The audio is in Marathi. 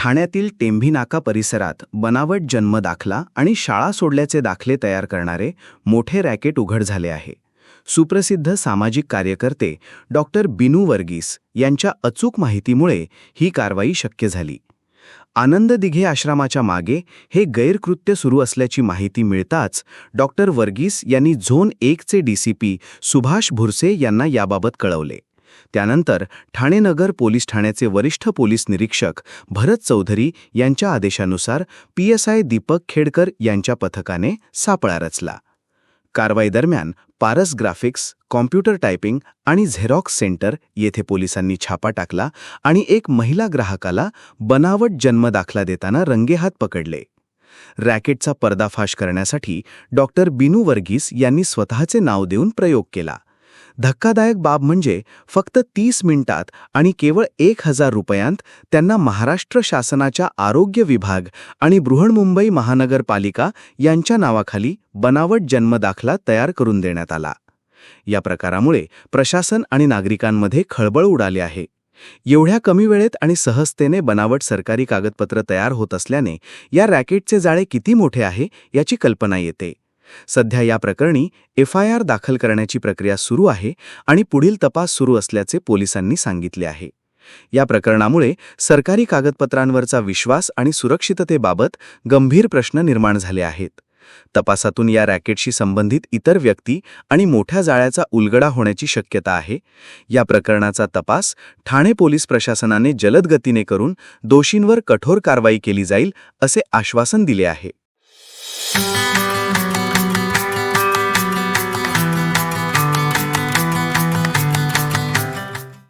ठाण्यातील टेंभीनाका परिसरात बनावट जन्म दाखला आणि शाळा सोडल्याचे दाखले तयार करणारे मोठे रॅकेट उघड झाले आहे. सुप्रसिद्ध सामाजिक कार्यकर्ते डॉक्टर बिनू वर्गीस यांच्या अचूक माहितीमुळे ही कारवाई शक्य झाली. आनंद दिघे आश्रमाच्या मागे हे गैरकृत्य सुरू असल्याची माहिती मिळताच डॉक्टर वर्गीस यांनी झोन एकचे डीसीपी सुभाष भुरसे यांना याबाबत कळवले. त्यानंतर ठाणे नगर पोलीस ठाण्याचे वरिष्ठ पोलीस निरीक्षक भरत चौधरी यांच्या आदेशानुसार पीएसआय दीपक खेडकर यांच्या पथकाने सापळा रचला. कारवाई दरम्यान पारस ग्राफिक्स कॉम्प्युटर टायपिंग आणि झेरॉक्स सेंटर येथे पोलिसांनी छापा टाकला आणि एक महिला ग्राहकाला बनावट जन्म दाखला देताना रंगेहात पकडले. रॅकेटचा पर्दाफाश करण्यासाठी डॉक्टर बिनू वर्गीस यांनी स्वतःचे नाव देऊन प्रयोग केला. धक्कादायक बाब म्हणजे फक्त तीस मिनिटात आणि केवळ एक हजार रुपयांत त्यांना महाराष्ट्र शासनाच्या आरोग्य विभाग आणि बृहन्मुंबई महानगरपालिका यांच्या नावाखाली बनावट जन्मदाखला तयार करून देण्यात आला. या प्रकारामुळे प्रशासन आणि नागरिकांमध्ये खळबळ उडाली आहे. एवढ्या कमी वेळेत आणि सहजतेने बनावट सरकारी कागदपत्र तयार होत असल्याने या रॅकेटचे जाळे किती मोठे आहे याची कल्पना येते. सध्या या प्रकरणी एफ आय आर दाखल करण्याची प्रक्रिया सुरू आहे आणि पुढील तपास सुरू असल्याचे पोलिसांनी सांगितले आहे. या प्रकरणामुळे सरकारी कागदपत्रांवरचा विश्वास आणि सुरक्षिततेबाबत गंभीर प्रश्न निर्माण झाले आहेत. तपासातून या रॅकेटशी संबंधित इतर व्यक्ती आणि मोठ्या जाळ्याचा उलगडा होण्याची शक्यता आहे. या प्रकरणाचा तपास ठाणे पोलीस प्रशासनाने जलद गतीने करून दोषींवर कठोर कारवाई केली जाईल असे आश्वासन दिले आहे.